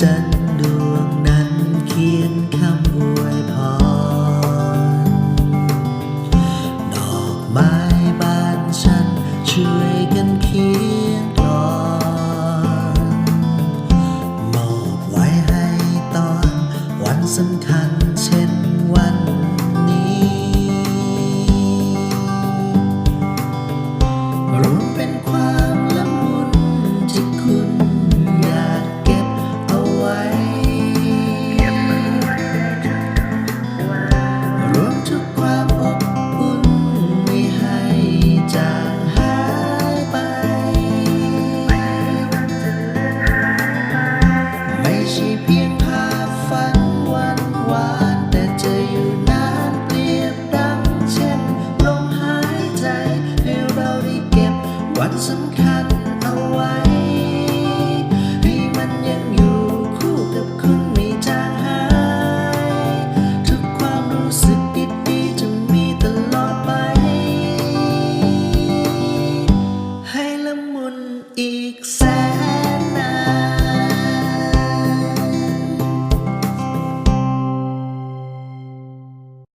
จันดวงนั้นเขียนคำอวยพรดอกไม้บานฉันช่วยกันเขียนกอนมอบไว้ให้ตอนวันสำคัญ สำคัญ